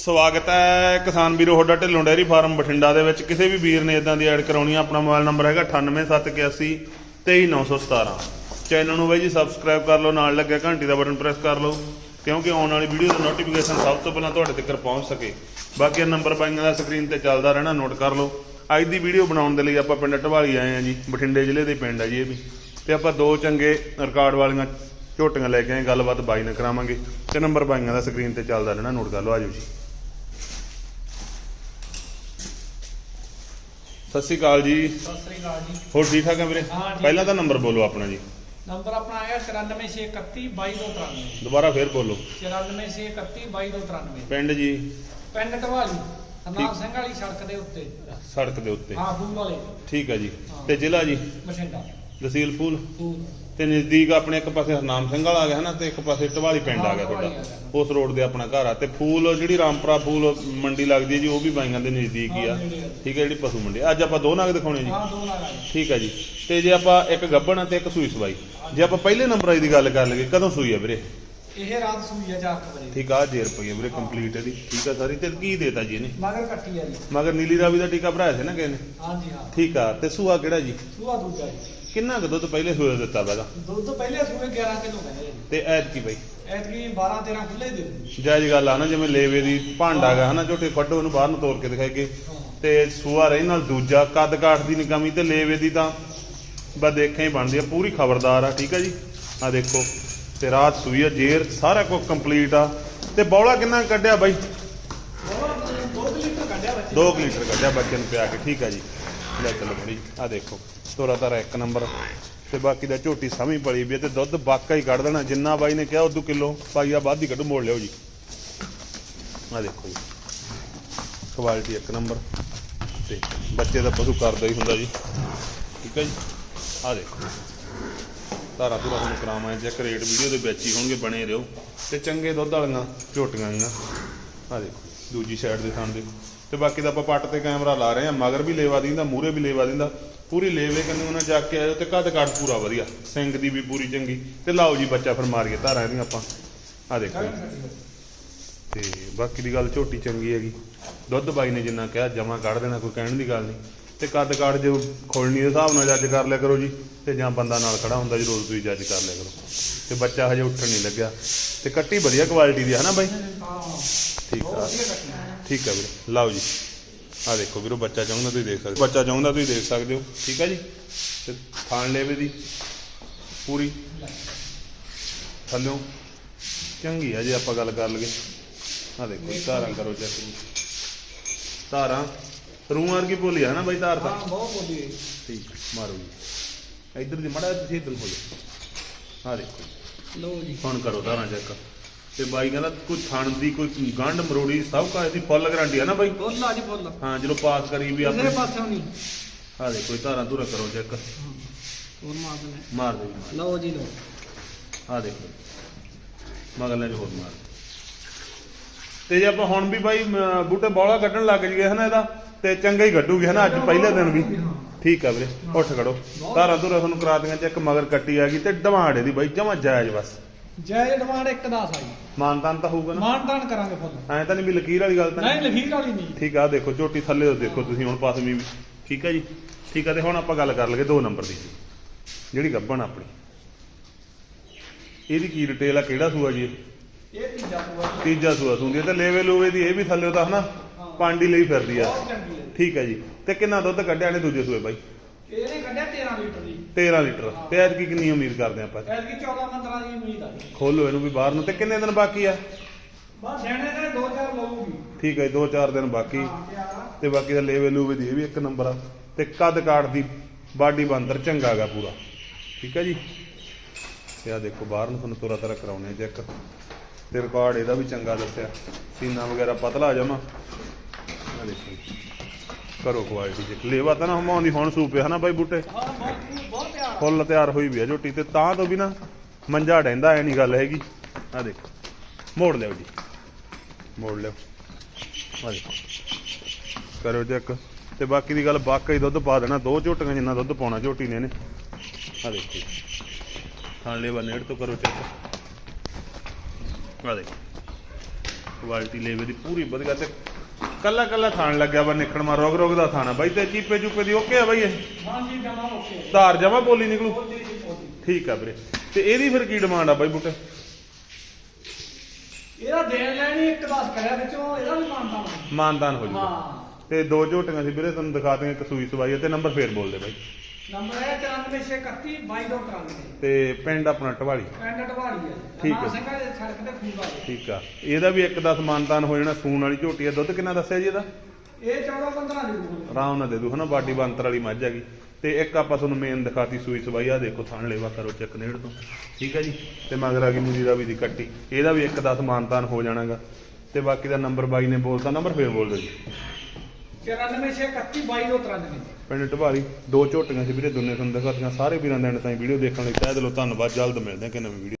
ਸਵਾਗਤ ਹੈ ਕਿਸਾਨ ਵੀਰੋ ਹੋਡਾ ਢਿੱਲੋਂ ਡੈਰੀ ਫਾਰਮ ਬਠਿੰਡਾ ਦੇ ਵਿੱਚ। ਕਿਸੇ ਵੀ ਵੀਰ ਨੇ ਇਦਾਂ ਦੀ ਐਡ ਕਰਾਉਣੀ ਆ, ਆਪਣਾ ਮੋਬਾਈਲ ਨੰਬਰ ਹੈਗਾ 98781 23917 ਚੈਨਲ ਨੂੰ ਬਾਈ ਜੀ ਸਬਸਕ੍ਰਾਈਬ ਕਰ ਲਓ, ਨਾਲ ਲੱਗਿਆ ਘੰਟੀ ਦਾ ਬਟਨ ਪ੍ਰੈਸ ਕਰ ਲਓ, ਕਿਉਂਕਿ ਆਉਣ ਵਾਲੀ ਵੀਡੀਓ ਦਾ ਨੋਟੀਫਿਕੇਸ਼ਨ ਸਭ ਤੋਂ ਪਹਿਲਾਂ ਤੁਹਾਡੇ ਤੱਕ ਪਹੁੰਚ ਸਕੇ। ਬਾਕੀ ਨੰਬਰ ਪਾਈਆਂ ਦਾ ਸਕਰੀਨ ਤੇ ਚੱਲਦਾ ਰਹਿਣਾ ਨੋਟ ਕਰ ਲਓ। ਅੱਜ ਦੀ ਵੀਡੀਓ ਬਣਾਉਣ ਦੇ ਲਈ ਆਪਾਂ ਪਿੰਡ ਢਵਾਲੀ ਆਏ ਆ ਜੀ, ਬਠਿੰਡੇ ਜ਼ਿਲ੍ਹੇ ਦੇ ਪਿੰਡ ਆ ਜੀ ਇਹ ਵੀ। ਤੇ ਆਪਾਂ ਦੋ ਚੰਗੇ ਰਿਕਾਰਡ ਵਾਲੀਆਂ ਝੋਟੀਆਂ ਲੈ ਕੇ ਆਏ, ਗੱਲਬਾਤ ਬਾਈ ਨਾਲ ਕਰਾਵਾਂਗੇ। ਤੇ ਨੰਬਰ ਪਾਈਆਂ ਦਾ ਸਕਰੀਨ ਤੇ ਚੱਲਦਾ ਰਹਿਣਾ ਨੋਟ ਕਰ ਲਓ ਆਜੋ ਜੀ। ਸਤਿ ਸ਼੍ਰੀ ਅਕਾਲ ਜੀ। ਸਤਿ ਸ੍ਰੀ ਅਕਾਲ ਜੀ। ਹੋਰ ਠੀਕ ਠਾਕ ਹੈ ਵੀਰੇ? ਹਾਂ, ਠੀਕ ਪਹਿਲਾਂ ਤਾਂ ਨੰਬਰ ਬੋਲੋ ਆਪਣਾ ਜੀ। ਨੰਬਰ ਆਪਣਾ ਆਇਆ 94631 ਦੁਬਾਰਾ ਫੇਰ ਬੋਲੋ। 94631 ਪਿੰਡ ਜੀ। ਪਿੰਡ ਢਵਾਲੀ ਹਰਨਾਮ ਸਿੰਘ ਵਾਲੀ ਸੜਕ ਦੇ ਉੱਤੇ। ਸੜਕ ਦੇ ਉੱਤੇ। ਹਾਂ ਫੂਲ ਵਾਲੇ। ਠੀਕ ਹੈ ਜੀ। ਤੇ ਜ਼ਿਲ੍ਹਾ ਜੀ? ਮਸ਼ਿੰਡਾ ਤਹਿਸੀਲ ਫੂਲ। ਫੂਲ। ਤੇ ਨਜ਼ਦੀਕ ਆਪਣੇ ਇੱਕ ਪਾਸੇ ਹਰਨਾਮ ਸਿੰਘ ਵਾਲਾ ਆ ਗਿਆ ਹਨਾ ਤੇ ਇੱਕ ਪਾਸੇ ਢਵਾਲੀ ਪਿੰਡ ਆ ਗਿਆ ਤੁਹਾਡਾ ਉਸ ਰੋਡ ਦੇ ਆਪਣਾ ਘਰ ਆ ਤੇ ਫੂਲ ਜਿਹੜੀ ਰਾਮਪੁਰਾ ਫੂਲ ਮੰਡੀ ਲੱਗਦੀ ਹੈ ਜੀ ਉਹ ਵੀ ਬਾਈਆਂ ਦੇ ਨਜ਼ਦੀਕ ਹੀ ਆ। ਹਾਂ। ਠੀਕ ਹੈ ਜਿਹੜੀ ਪਸ਼ੂ ਮੰਡੀ ਅੱਜ ਆਪਾਂ ਦੋ ਨਗ ਦਿਖਾਉਣੇ ਜੀ। ਹਾਂ ਦੋ ਠੀਕ ਹੈ ਜੀ। ਤੇ ਜੇ ਆਪਾਂ ਇੱਕ ਗੱਬਣ ਤੇ ਇੱਕ ਸੂਈ ਸਵਾਈ। ਜੇ ਆਪਾਂ ਪਹਿਲੇ ਨੰਬਰ ਆਈ ਦੀ ਗੱਲ ਕਰ ਲਈਏ ਕਦੋਂ ਸੂਈ ਆ ਵੀਰੇ? ਇਹ ਰਾਤ ਸੂਈ ਆ 4 ਵਜੇ। ਠੀਕ ਆ ਜੇ ਰੁਪਏ ਵੀਰੇ ਕੰਪਲੀਟ ਇਹਦੀ ਠੀਕ ਆ ਸਾਰੀ। ਤੇ ਕੀ ਦੇਤਾ ਜੀ ਇਹਨੇ? ਮਗਰ ਕੱਟੀ ਆ ਜੀ। ਮਗਰ ਨੀਲੀ ਰਾਵੀ ਦਾ ਟੀਕਾ ਭਰਾਇਆ ਸੀ ਨਾ ਕਿਸੇ ਨੇ? ਹਾਂ। ਠੀਕ ਆ ਤੇ ਸੂਆ ਕਿਹੜਾ ਜੀ? ਸੂਆ ਦੂਜਾ ਜੀ। ਕਿੰਨਾ ਕੁ ਦੁੱਧ ਪਹਿਲੇ ਸੂਏ ਦਿੱਤਾ ਪਹਿਲਾਂ? ਦੁੱਧ ਪਹਿਲੇ ਸੂਏ 11 ਕਿਲੋ ਜੀ। ਤੇ ਐਤ ਕੀ ਬਈ? ਐਤਕੀ 12 13 ਖੁੱਲੇ ਦੇ। ਜਾਇਜ਼ ਗੱਲ ਆ ਨਾ ਜਿਵੇਂ ਲੇਵੇ ਦੀ ਭਾਂਡਾ ਗਾ ਹਨਾ ਝੋਟੇ ਫੱਡੋ ਉਹਨੂੰ ਬਾਹਰ ਨੂੰ ਤੋੜ ਕੇ ਦਿਖਾਈਏ ਹਾਂ ਤੇ ਸੂਆ ਰਹੀ ਨਾਲ ਦੂਜਾ ਕੱਦ ਕਾਠ ਦੀ ਨੀ ਕਮੀ ਤੇ ਲੇਵੇ ਦੀ ਤਾਂ ਬਸ ਦੇਖਿਆ ਹੀ ਬਣਦੀ ਆ ਪੂਰੀ ਖਬਰਦਾਰ ਆ ਠੀਕ ਆ ਜੀ? ਆ ਦੇਖੋ ਤੇ ਰਾਤ ਸੂਈ ਆ ਜੇਰ ਸਾਰਾ ਕੁਝ ਕੰਪਲੀਟ ਆ। ਤੇ ਬੌਲਾ ਕਿੰਨਾ ਕੱਢਿਆ ਬਾਈ? ਬਹੁਤ 2 ਲੀਟਰ ਕੱਢਿਆ ਬੱਚੇ 2 ਲੀਟਰ ਕੱਢਿਆ ਬੱਚੇ ਨੂੰ ਪਿਆ ਕੇ ਠੀਕ ਆ ਜੀ। ਲੈ ਚਲੋ ਬੜੀ ਆ ਦੇਖੋ ਤੋਰਾ ਤਾਰਾ ਇੱਕ ਨੰਬਰ। ਤੇ ਬਾਕੀ ਦਾ ਝੋਟੀ ਸਮੀ ਪਲੀ ਵੀ ਤੇ ਦੁੱਧ ਬਾਕਾ ਹੀ ਕੱਢ ਦੇਣਾ। ਜਿੰਨਾ ਬਾਈ ਨੇ ਕਿਹਾ, ਉਦੋਂ ਕਿਲੋ ਪਾਈਆ ਵੱਧ ਹੀ ਕੱਢੋ, ਮੋੜ ਲਿਓ ਜੀ। ਆ ਦੇਖੋ ਜੀ ਕੁਆਲਿਟੀ ਇੱਕ ਨੰਬਰ। ਤੇ ਬੱਚੇ ਦਾ ਪਸ਼ੂ ਕਰਦਾ ਹੀ ਹੁੰਦਾ ਜੀ। ਠੀਕ ਹੈ ਜੀ? ਆ ਦੇਖੋ, ਧਾਰਾ ਧੁਰਾ ਤੁਹਾਨੂੰ ਕਰਾਵਾਂ ਚੈੱਕ ਰੇਟ ਵੀਡੀਓ ਦੇ ਵਿੱਚ ਹੀ ਹੋਣਗੇ, ਬਣੇ ਰਹੋ। ਤੇ ਚੰਗੇ ਦੁੱਧ ਵਾਲੀਆਂ ਝੋਟੀਆਂ ਆਈਆਂ ਆ ਦੇਖੋ, ਦੂਜੀ ਸਾਈਡ ਦੇ ਥਾਂ ਦੇ ਤੇ ਬਾਕੀ ਦਾ ਆਪਾਂ ਪੱਟ ਤੇ ਕੈਮਰਾ ਲਾ ਰਹੇ ਆ ਮਗਰ ਵੀ ਲੇਵਾ ਦਿੰਦਾ ਮੂਰੇ ਵੀ ਲੇਵਾ ਦਿੰਦਾ। ਪੂਰੀ ਲੇਵੇ ਕੰਨੇ ਉਹਨਾਂ ਜਾ ਕੇ ਆਇਓ ਤੇ ਕੱਦ ਕੱਦ ਪੂਰਾ ਵਧੀਆ। ਸਿੰਘ ਦੀ ਵੀ ਪੂਰੀ ਚੰਗੀ। ਤੇ ਲਾਓ ਜੀ ਬੱਚਾ ਫਿਰ ਮਾਰੀਏ ਧਾਰਾਂ ਇਹਦੀਆਂ ਆਪਾਂ। ਆ ਦੇਖੋ। ਤੇ ਬਾਕੀ ਦੀ ਗੱਲ ਝੋਟੀ ਚੰਗੀ ਹੈਗੀ। ਦੁੱਧ ਬਾਈ ਨੇ ਜਿੰਨਾ ਕਿਹਾ ਜਮਾ ਕੱਢ ਦੇਣਾ ਕੋਈ ਕਹਿਣ ਦੀ ਗੱਲ ਨਹੀਂ। ਤੇ ਕੱਦ ਕਾੜ ਜੇ ਖੋਲਣੀ ਦੇ ਹਿਸਾਬ ਨਾਲ ਜੱਜ ਕਰ ਲਿਆ ਕਰੋ ਜੀ। ਤੇ ਜਾਂ ਬੰਦਾ ਨਾਲ ਖੜਾ ਹੁੰਦਾ ਜੀ ਰੋਜ਼ ਤੁਸੀਂ ਜੱਜ ਕਰ ਲਿਆ ਕਰੋ। ਤੇ ਬੱਚਾ ਹਜੇ ਉੱਠਣ ਨਹੀਂ ਲੱਗਿਆ। ਤੇ ਕੱਟੀ ਵਧੀਆ ਕੁਆਲਿਟੀ ਦੀ ਹੈ ਨਾ ਬਾਈ? ਹਾਂ। ਠੀਕ ਆ। ਠੀਕ ਆ ਵੀਰੇ। ਲਓ ਜੀ। ਆ ਦੇਖੋ ਵੀਰੋ ਬੱਚਾ ਚਾਹੁੰਦਾ ਤੁਸੀਂ ਦੇਖ ਸਕਦੇ। ਬੱਚਾ ਚਾਹੁੰਦਾ ਤੁਸੀਂ ਦੇਖ ਸਕਦੇ ਹੋ। ਠੀਕ ਆ ਜੀ? ਤੇ ਖਾਣ ਲੈਵੇ ਦੀ ਪੂਰੀ। ਥੱਲਿਓ। ਚੰਗੀ ਆ ਜੇ ਆਪਾਂ ਗੱਲ ਕਰ ਲਈਏ। ਆ ਦੇਖੋ ਧਾਰਾਂ ਕਰੋ ਚੈੱਕ ਜੀ। ਧਾਰਾਂ। ਰੂਹ ਵਰਗੀ ਬੋਲੀ ਆ ਨਾ ਬਾਈ ਧਾਰ ਤਾਂ। ਹਾਂ ਬਹੁਤ ਜੀ। ਠੀਕ ਮਾਰੋ ਜੀ। ਇੱਧਰ ਦੀ ਮੜਾ ਤੁਸੀਂ ਇੱਧਰ ਹੋ ਜਾ ਆ ਦੇਖੋ ਲਓ ਜੀ। ਹੁਣ ਕਰੋ ਧਾਰਾਂ ਚੈੱਕ ਤੇ ਬਾਈ ਕਹਿੰਦਾ ਕੋਈ ਥਣ ਦੀ ਕੋਈ ਗੰਢ ਮਰੋੜੀ ਸਭ ਕਾ ਇਹਦੀ ਫੁੱਲ ਗਾਰੰਟੀ ਆ ਨਾ ਬਾਈ? ਬੋਲ ਆ ਜੀ ਬੋਲ ਹਾਂ ਜਦੋਂ ਪਾਸ ਕਰੀ ਵੀ ਕਿਸੇ ਆਪਣੇ ਪਾਸੋਂ ਨਹੀਂ। ਆ ਦੇਖੋ ਇਹ ਧਾਰਾਂ ਧੁਰਾ ਕਰੋ ਚੈੱਕ ਹੋਰ ਮਾਰ ਦੇ ਜੀ ਲਓ ਜੀ ਲਓ। ਆ ਦੇਖੋ। ਮਗਲੇ ਚ ਹੋਰ ਮਾਰ। ਤੇ ਜੇ ਆਪਾਂ ਹੁਣ ਵੀ ਬਾਈ ਬੂਟੇ ਬੌਲਾ ਕੱਢਣ ਲੱਗ ਜੀਏ ਹਨਾ ਇਹਦਾ ਤੇ ਚੰਗਾ ਹੀ ਕੱਢੂਗੀ ਹਨਾ ਅੱਜ ਪਹਿਲੇ ਦਿਨ ਵੀ। ਠੀਕ ਆ ਵੀਰੇ ਉੱਠ ਖੜੋ। ਧਾਰਾਂ ਧੁਰਾ ਤੁਹਾਨੂੰ ਕਰਾ ਦੀਆਂ ਚੈੱਕ ਮਗਰ ਕੱਟੀ ਆ ਗਈ ਤੇ ਡਵਾੜੇ ਦੀ ਬਾਈ ਜਮਾ ਜਾਇਜ਼ ਬਸ। ਜੈ ਡਿਮਾਂਡ ਇੱਕ ਦਾ ਸਾਈ ਮਾਨਤਾਨ ਤਾਂ ਹੋਊਗਾ ਨਾ। ਮਾਨ ਤਾਨ ਕਰਾਂਗੇ ਫੁੱਲ। ਐਂ ਤਾਂ ਨਹੀਂ ਵੀ ਲਕੀਰ ਵਾਲੀ ਗੱਲ ਤਾਂ ਨਹੀਂ ਨਹੀਂ। ਲਖੀਰ ਵਾਲੀ ਨਹੀਂ। ਠੀਕ ਆ ਆਹ ਦੇਖੋ ਝੋਟੀ ਥੱਲੇ ਤੋਂ ਦੇਖੋ ਤੁਸੀਂ ਹੁਣ ਪਾਸਵੀਂ ਵੀ। ਠੀਕ ਆ ਜੀ। ਠੀਕ ਆ ਤੇ ਹੁਣ ਆਪਾਂ ਗੱਲ ਕਰ ਲਈਏ ਦੋ ਨੰਬਰ ਦੀ। ਜਿਹੜੀ ਗੱਬਣ ਆਪਣੀ। ਇਹਦੀ ਕੀ ਡਿਟੇਲ ਆ ਕਿਹੜਾ ਸੂਆ ਜੀ ਇਹ? ਇਹ ਤੀਜਾ ਪੂਆ ਤੀਜਾ ਸੂਆ ਸੂੰਦੀ ਆ ਤੇ ਲੇਵੇ ਲੂਵੇ ਦੀ ਇਹ ਵੀ ਥੱਲੇ ਤਾਂ ਹਨਾ ਪਾਂਡੀ ਲਈ ਫਿਰਦੀ ਆ। ਬਹੁਤ ਚੰਗੀ ਹੈ ਠੀਕ ਆ ਜੀ। ਤੇ ਕਿੰਨਾ ਦੁੱਧ ਕੱਢਿਆ ਨੇ ਦੂਜੇ ਸੂਏ ਬਾਈ? ਇਹਨੇ ਕੱਢਿਆ 13 ਲੀਟਰ ਦੀ। 13 ਲੀਟਰ। ਤੇ ਐਤਕੀ ਕਿੰਨੀ ਉਮੀਦ ਕਰਦੇ ਆਪਾਂ? ਐਤਕੀ 14 15 ਦੀ ਉਮੀਦ ਆ ਖੋਲੋ ਇਹਨੂੰ ਵੀ ਬਾਹਰ ਨੂੰ। ਤੇ ਕਿੰਨੇ ਦਿਨ ਬਾਕੀ ਆ? ਬਸ ਸਿਆਣੇ ਨੇ ਦੋ ਚਾਰ ਲਊਗੀ। ਠੀਕ ਹੈ 2-4 ਦਿਨ ਬਾਕੀ। ਤੇ ਬਾਕੀ ਦਾ ਲੇਵੇ ਲੂਵੇ ਦੀ ਇਹ ਵੀ ਇੱਕ ਨੰਬਰ ਆ। ਤੇ ਕੱਦ ਕਾਠ ਦੀ ਬਾਡੀ ਬਾਂਦਰ ਚੰਗਾ ਗਾ ਪੂਰਾ। ਠੀਕ ਹੈ ਜੀ? ਤੇ ਆ ਦੇਖੋ ਬਾਹਰ ਨੂੰ ਤੁਹਾਨੂੰ ਤੁਰਾ ਤਰਾ ਕਰਾਉਣੇ ਚੈੱਕ। ਤੇ ਰਿਕਾਰਡ ਇਹਦਾ ਵੀ ਚੰਗਾ ਦੱਸਿਆ। ਸੀਨਾ ਵਗੈਰਾ ਪਤਲਾ ਜਮਾ ਆ ਦੇਖੋ। ਕਰੋ ਕੁਆਲਿਟੀ ਚੈੱਕ ਲੇਵਾ ਤਾਂ ਨਾ ਹਮਾਉਂਦੀ ਹੁਣ ਸੂਪੇ ਹਨਾ ਬਾਈ ਬੂਟੇ? ਫੁੱਲ ਤਿਆਰ ਹੋਈ ਵੀ ਆ ਝੋਟੀ ਤੇ, ਤਾਂ ਤੋਂ ਵੀ ਨਾ ਮੰਜਾ ਡੈਂਦਾ, ਐ ਨਹੀਂ ਗੱਲ ਹੈਗੀ। ਆ ਦੇਖੋ, ਮੋੜ ਲਿਓ ਜੀ। ਮੋੜ ਲਿਓ ਆ ਦੇਖੋ। ਕਰੋ ਚੈੱਕ। ਤੇ ਬਾਕੀ ਦੀ ਗੱਲ, ਬਾਕਾ ਦੁੱਧ ਪਾ ਦੇਣਾ, ਦੋ ਝੋਟੀਆਂ ਜਿੰਨਾ ਦੁੱਧ ਪਾਉਣਾ ਝੋਟੀ ਨੇ ਇਹਨੇ। ਆ ਦੇਖੋ ਖਾਣ ਲੈਵਾ ਨੇੜ ਤੋਂ ਕਰੋ ਚੈੱਕ। ਆ ਦੇਖੋ। ਕੁਆਲਿਟੀ ਲੇਵੇ ਦੀ ਪੂਰੀ ਵਧੀਆ ਤੇ ਕੱਲਾ ਕੱਲਾ ਥਾਣ ਲੱਗਿਆ ਵਾ ਨਿਕਣ ਮਾ ਰੋਗ ਰੋਗ ਦਾ ਥਾਣਾ ਬਾਈ ਤੇ ਚੀਪੇ ਚੂਪੇ ਦੀ ਓਕੇ ਆ ਬਾਈ ਇਹ? ਹਾਂਜੀ ਜਮਾ ਓਕੇ ਧਾਰ ਜਮਾ ਬੋਲੀ ਨਿਕਲੂ? ਜੀ ਠੀਕ ਆ ਵੀਰੇ। ਤੇ ਇਹਦੀ ਫਿਰ ਕੀ ਡਿਮਾਂਡ ਆ ਬਾਈ ਬੁੱਟੇ? ਇਹਦਾ ਦੇਣ ਲੈਣੀ ਇੱਕ ਦੱਸ ਕਰਿਆ ਵਿੱਚੋਂ ਇਹਦਾ ਵੀ ਮਾਨਤਾ ਮਾਨਦਾਨ ਹੋ ਜੂਗਾ ਹਾਂ। ਤੇ ਦੋ ਝੋਟੀਆਂ ਸੀ ਵੀਰੇ ਤੁਹਾਨੂੰ ਦਿਖਾ ਦਿਆਂਗੇ ਇੱਕ ਸੂਈ ਸਵਾਈ ਤੇ ਨੰਬਰ ਫੇਰ ਬੋਲ ਦੇ ਬਾਈ। ਨੰਬਰ ਹੈ 9461 2293 ਤੇ ਪਿੰਡ ਆਪਣਾ ਟਵਾਲੀ ਪਿੰਡ ਢਵਾਲੀ ਹੈ ਠੀਕ ਹੈ। ਸਿੰਘਾਂ ਦੇ ਸੜਕ ਤੇ ਖੂਬਾ ਠੀਕ ਆ। ਇਹਦਾ ਵੀ ਇੱਕ ਦਸ ਮਾਨਦਾਨ ਹੋ ਜਾਣਾ ਸੂਣ ਵਾਲੀ ਝੋਟੀ ਆ ਦੁੱਧ ਕਿੰਨਾ ਦੱਸਿਆ ਜੀ ਇਹਦਾ? ਇਹ 14 15 ਦੀ ਦੂਰ। ਆਰਾਮ ਨਾਲ ਦੇ ਦੂ ਹਨਾ? ਬਾਡੀ ਬੰਤਰ ਵਾਲੀ ਮੱਝ ਹੈਗੀ। ਤੇ ਇੱਕ ਆਪਾਂ ਤੁਹਾਨੂੰ ਮੇਨ ਦਿਖਾਤੀ ਸੂਈ ਸਵਾਈ ਆ ਦੇਖੋ ਥਣ ਲੈਵਾ ਕਰੋ ਚੈੱਕ ਨੇੜ ਤੋਂ। ਠੀਕ ਹੈ ਜੀ? ਤੇ ਮਗਰ ਆ ਗਈ ਮੂਰੀ ਦਾ ਵੀ ਦੀ ਕੱਟੀ। ਇਹਦਾ ਵੀ ਇੱਕ ਦਸ ਮਾਨਦਾਨ ਹੋ ਜਾਣਾਗਾ। ਤੇ ਬਾਕੀ ਦਾ ਨੰਬਰ ਬਾਈ ਨੇ ਬੋਲਤਾ ਨੰਬਰ ਫੇਰ ਬੋਲ ਦਿਓ ਜੀ। 9461 2293 ਪਿੰਡ ਢਵਾਲੀ, ਦੋ ਝੋਟੀਆਂ ਸੀ ਵੀਰੇ, ਦੋਨੇ ਤੁਹਾਨੂੰ ਦਿਖਾਤੀਆਂ ਸਾਰੇ ਵੀਰਾਂ ਦੇ ਐਂਡ ਤਾਈਂ ਵੀਡੀਓ ਦੇਖਣ ਲਈ ਤਹਿ ਦਿਲੋਂ ਧੰਨਵਾਦ, ਜਲਦ ਮਿਲਦੇ ਹਾਂ ਕਿ ਨਵੀਂ ਵੀਡੀਓ